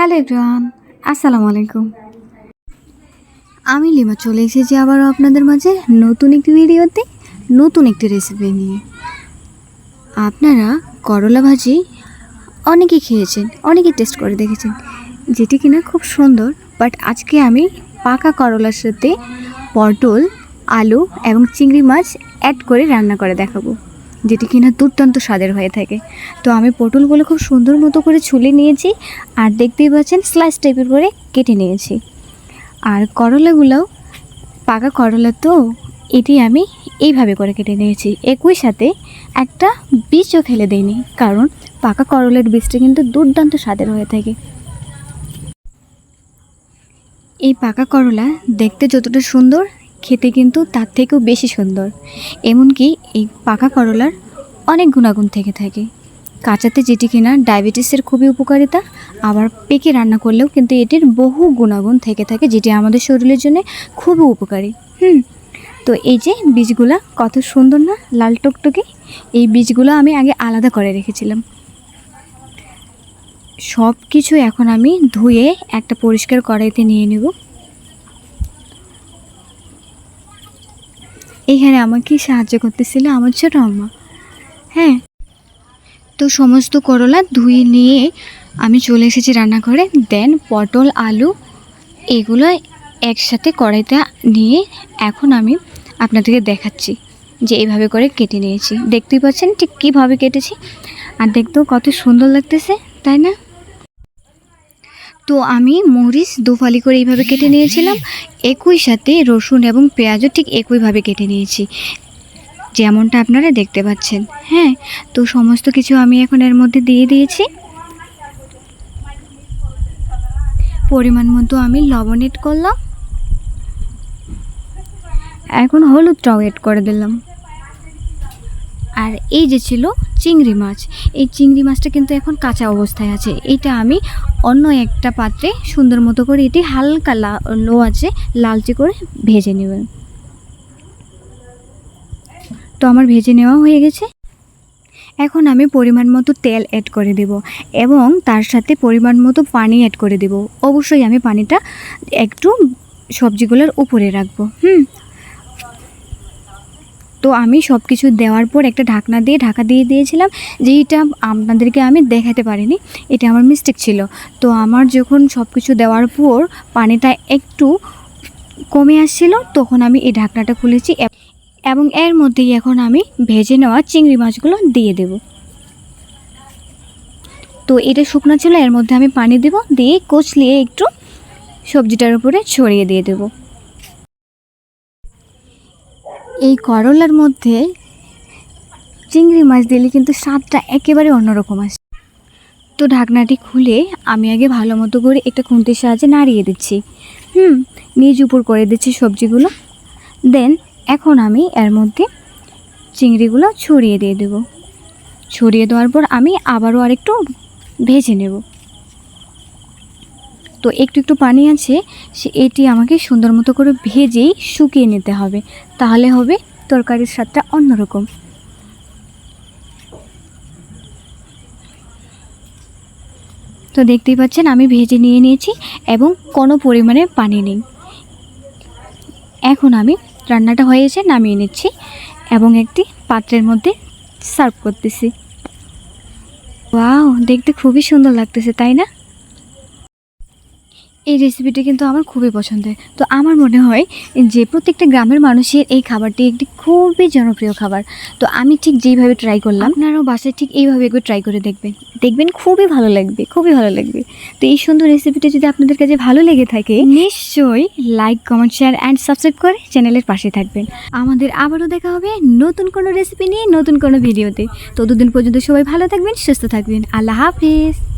Hello everyone, আসসালামু আলাইকুম। আমি লিমা চলে এসেছি আবারও আপনাদের মাঝে নতুন একটি ভিডিওতে, নতুন একটি রেসিপি নিয়ে। আপনারা করলা ভাজি অনেকেই খেয়েছেন, অনেকেই টেস্ট করে দেখেছেন, যেটি কিনা খুব সুন্দর বাট আজকে আমি পাকা করলার সাথে পটল, আলু এবং চিংড়ি মাছ অ্যাড করে রান্না করে দেখাবো। যেটি কিনা দুর্দান্ত স্বাদের হয়ে থাকে। তো আমি পটলগুলো খুব সুন্দর মতো করে ছুলে নিয়েছি আর দেখতেই পাচ্ছেন স্লাইস টাইপের করে কেটে নিয়েছি। আর করলাগুলোও পাকা করলা তো, এটি আমি এইভাবে করে কেটে নিয়েছি। একই সাথে একটা বীজও ফেলে দিইনি, কারণ পাকা করলের বীজটা কিন্তু দুর্দান্ত স্বাদের হয়ে থাকে। এই পাকা করলা দেখতে যতটা সুন্দর খেতে কিন্তু তার থেকেও বেশি সুন্দর। এমনকি এই পাকা করলার অনেক গুণাগুণ থেকে থাকে। কাঁচাতে যেটি কিনা ডায়াবেটিসের খুবই উপকারিতা, আবার পেকে রান্না করলেও কিন্তু এটির বহু গুণাগুণ থেকে থাকে, যেটি আমাদের শরীরের জন্য খুবই উপকারী। হুম, তো এই যে বীজগুলা কত সুন্দর না লাল টকটকে, এই বীজগুলো আমি আগে আলাদা করে রেখেছিলাম। সব কিছু এখন আমি ধুয়ে একটা পরিষ্কার কড়াইতে নিয়ে নেব। এইখানে আমাকে সাহায্য করতেছিল? আমার ছোট আম্মা। হ্যাঁ। তো সমস্ত করলা ধুয়ে নিয়ে আমি চলে এসেছি রান্নাঘরে। দেন পটল, আলু এগুলো একসাথে কড়াইতে নিয়ে এখন আমি আপনাদেরকে দেখাচ্ছি যে এইভাবে করে কেটে নিয়েছি। দেখতেই পাচ্ছেন ঠিক কীভাবে কেটেছি। আর দেখতেও কত সুন্দর লাগতেছে, তাই না? তো আমি মরিচ দুফালি করে এইভাবে কেটে নিয়েছিলাম। একই সাথে রসুন এবং পেঁয়াজও ঠিক একইভাবে কেটে নিয়েছি। যেমনটা আপনারা দেখতে পাচ্ছেন। হ্যাঁ তো সমস্ত কিছু আমি এখন এর মধ্যে দিয়ে দিয়েছি। পরিমাণ মতো আমি লবণ এড করলাম। এখন হলুদটাও এড করে দিলাম। আর এই যে ছিল চিংড়ি মাছ। এই চিংড়ি মাছটা কিন্তু এখন কাঁচা অবস্থায় আছে। এটা আমি অন্য একটা পাত্রে সুন্দর মতো করে এটি হালকা লা- আছে, লালচে করে ভেজে নেবেন তো আমার ভেজে নেওয়া হয়ে গেছে। এখন আমি পরিমাণ মতো তেল অ্যাড করে দেব এবং তার সাথে পরিমাণ মতো পানি অ্যাড করে দেব। অবশ্যই আমি পানিটা একটু সবজিগুলোর উপরে রাখব। হুম? তো আমি সব কিছু দেওয়ার পর একটা ঢাকনা দিয়ে, ঢাকা দিয়ে দিয়েছিলাম যেইটা আপনাদেরকে আমি দেখাতে পারিনি। এটা আমার মিস্টেক ছিল। তো আমার যখন সব কিছু দেওয়ার পর পানিটা একটু কমে আসছিল, তখন আমি এই ঢাকনাটা খুলেছি এবং এর মধ্যেই এখন আমি ভেজে নেওয়া চিংড়ি মাছগুলো দিয়ে দেব। তো এটা শুকনো ছিল, এর মধ্যে আমি পানি দেব, দিয়ে কচলিয়ে একটু সবজিটার উপরে ছড়িয়ে দিয়ে দেব। এই করলার মধ্যে চিংড়ি মাছ দিলে কিন্তু স্বাদটা একেবারে অন্যরকম আসে। তো ঢাকনাটি খুলে আমি আগে ভালো মতো করে একটা খুন্তির সাহায্যে নাড়িয়ে দিচ্ছি। হুম, নিজ উপর করে দিচ্ছি সবজিগুলো। দেন এখন আমি এর মধ্যে চিংড়িগুলো ছড়িয়ে দিয়ে দেব। ছড়িয়ে দেওয়ার পর আমি আবারও আরেকটু ভেজে নেব। তো একটু একটু পানি আছে, সে এটি আমাকে সুন্দর মতো করে ভেজেই শুকিয়ে নিতে হবে। তাহলে হবে তরকারির স্বাদটা অন্যরকম। তো দেখতেই পাচ্ছেন, আমি ভেজে নিয়ে নিয়েছি এবং কোনো পরিমাণে পানি নেই। এখন আমি রান্নাটা হয়েছে নামিয়ে নিচ্ছি এবং একটি পাত্রের মধ্যে সার্ভ করতেছি। ওয়াও, দেখতে খুবই সুন্দর লাগতেছে, তাই না? এই রেসিপিটি কিন্তু আমার খুবই পছন্দের। তো আমার মনে হয় যে প্রত্যেকটা গ্রামের মানুষের এই খাবারটি একটি খুবই জনপ্রিয় খাবার। তো আমি ঠিক যেইভাবে ট্রাই করলাম, আপনারাও বাসায় ঠিক এইভাবে একবার ট্রাই করে দেখবেন। দেখবেন খুবই ভালো লাগবে, খুবই ভালো লাগবে। তো এই সুন্দর রেসিপিটি যদি আপনাদের কাছে ভালো লেগে থাকে, নিশ্চয়ই like comment share and subscribe করে চ্যানেলের পাশে থাকবেন। আমাদের আবারও দেখা হবে নতুন কোনো রেসিপি নিয়ে নতুন কোনো ভিডিওতে ততদিন পর্যন্ত সবাই ভালো থাকবেন, সুস্থ থাকবেন। আল্লাহ হাফিজ।